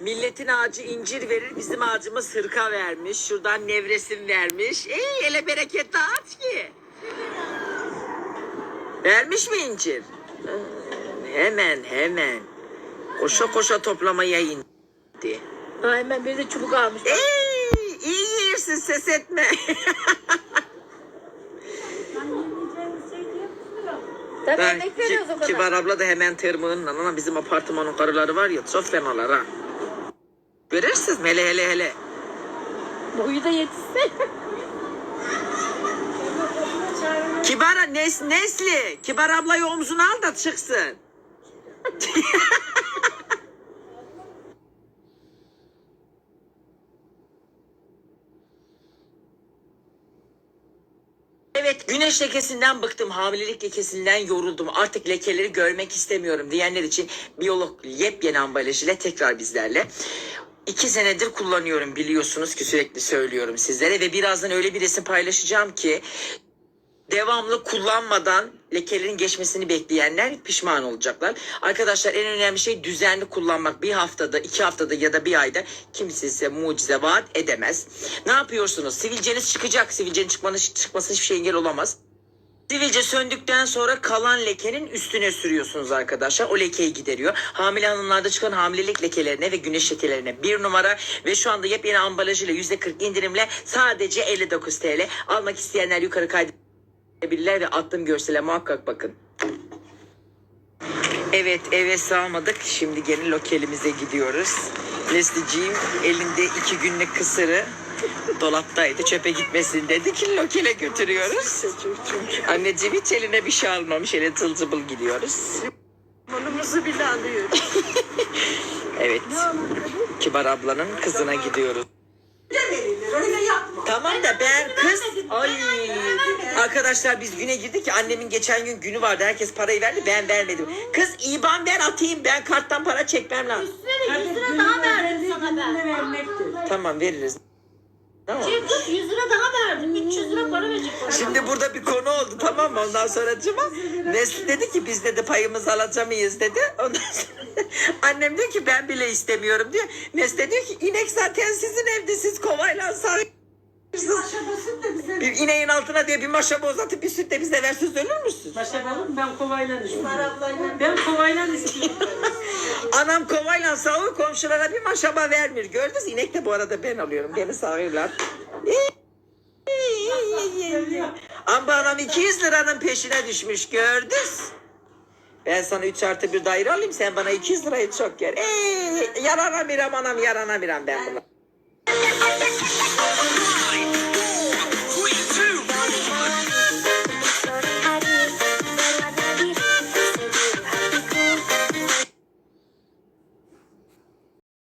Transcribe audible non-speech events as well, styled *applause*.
Milletin ağacı incir verir, bizim ağacımız hırka vermiş. Şuradan nevresim vermiş. Ey hele bereketli ağaç ki. Vermiş mi incir? Hemen hemen. Koşa koşa toplamaya indi. Ha, hemen bir de çubuk almış. Ey, iyi yersin ses etme. Tabii Ben, emek veriyoruz o ki, kadar. Kibar abla da hemen tırmığınla ama bizim apartmanın karıları var ya çok fenalar ha. Görürsünüz hele hele hele. Boyu da yetişse. Kibara Nes, Nesli. Kibar ablayı omzuna al da çıksın. *laughs* Evet güneş lekesinden bıktım, hamilelik lekesinden yoruldum. Artık lekeleri görmek istemiyorum diyenler için biyolog yepyeni ambalaj ile tekrar bizlerle. İki senedir kullanıyorum biliyorsunuz ki sürekli söylüyorum sizlere ve birazdan öyle bir resim paylaşacağım ki devamlı kullanmadan lekelerin geçmesini bekleyenler pişman olacaklar. Arkadaşlar en önemli şey düzenli kullanmak. Bir haftada, iki haftada ya da bir ayda kimse size mucize vaat edemez. Ne yapıyorsunuz? Sivilceniz çıkacak. Sivilcenin çıkmanız, çıkması hiçbir şey engel olamaz. Sivilce söndükten sonra kalan lekenin üstüne sürüyorsunuz arkadaşlar. O lekeyi gideriyor. Hamile hanımlarda çıkan hamilelik lekelerine ve güneş lekelerine bir numara ve şu anda yepyeni ambalajıyla %40 indirimle sadece 59 TL. Almak isteyenler yukarı kaydedebilirler ve attığım görsele muhakkak bakın. Evet eve sağmadık. Şimdi gene lokelimize gidiyoruz. Nesliciyim elinde iki günlük kısırı dolaptaydı. Çöpe gitmesin dedik. Lokele götürüyoruz. Anneciğim hiç eline bir şey almamış. Ele tılcıbıl gidiyoruz. Monumuzu bile alıyor. *laughs* Evet. Kibar ablanın kızına gidiyoruz. Tamam da ben kız... Ay. Arkadaşlar biz güne girdik ki annemin geçen gün günü vardı. Herkes parayı verdi ben vermedim. Kız IBAN ver atayım ben karttan para çekmem lazım. Üstüne de 100 lira daha verdim sana ben. Tamam veririz. Kız 100 lira daha verdim. 300 lira para verecek bana. Şimdi burada bir konu oldu tamam mı? Ondan sonra cıma Nesli dedi ki biz dedi payımızı alacamayız dedi. Ondan sonra *laughs* annem diyor ki ben bile istemiyorum diyor. Nesli diyor ki inek zaten sizin evde siz kovayla sağıyorsunuz. Bir ineğin altına diyor bir maşa uzatıp bir süt de bize versiniz ölür müsünüz? Başa balım ben kovayla istiyorum. Ben kovayla istiyorum. Anam kovayla sağıyor komşulara bir maşaba vermiyor. Gördünüz inek de bu arada ben alıyorum. Beni sağıyorlar. Ama anam 200 liranın peşine düşmüş gördünüz. Ben sana 3 artı bir daire alayım sen bana 200 lirayı çok yer. Eee yarana miram anam yarana miram ben buna.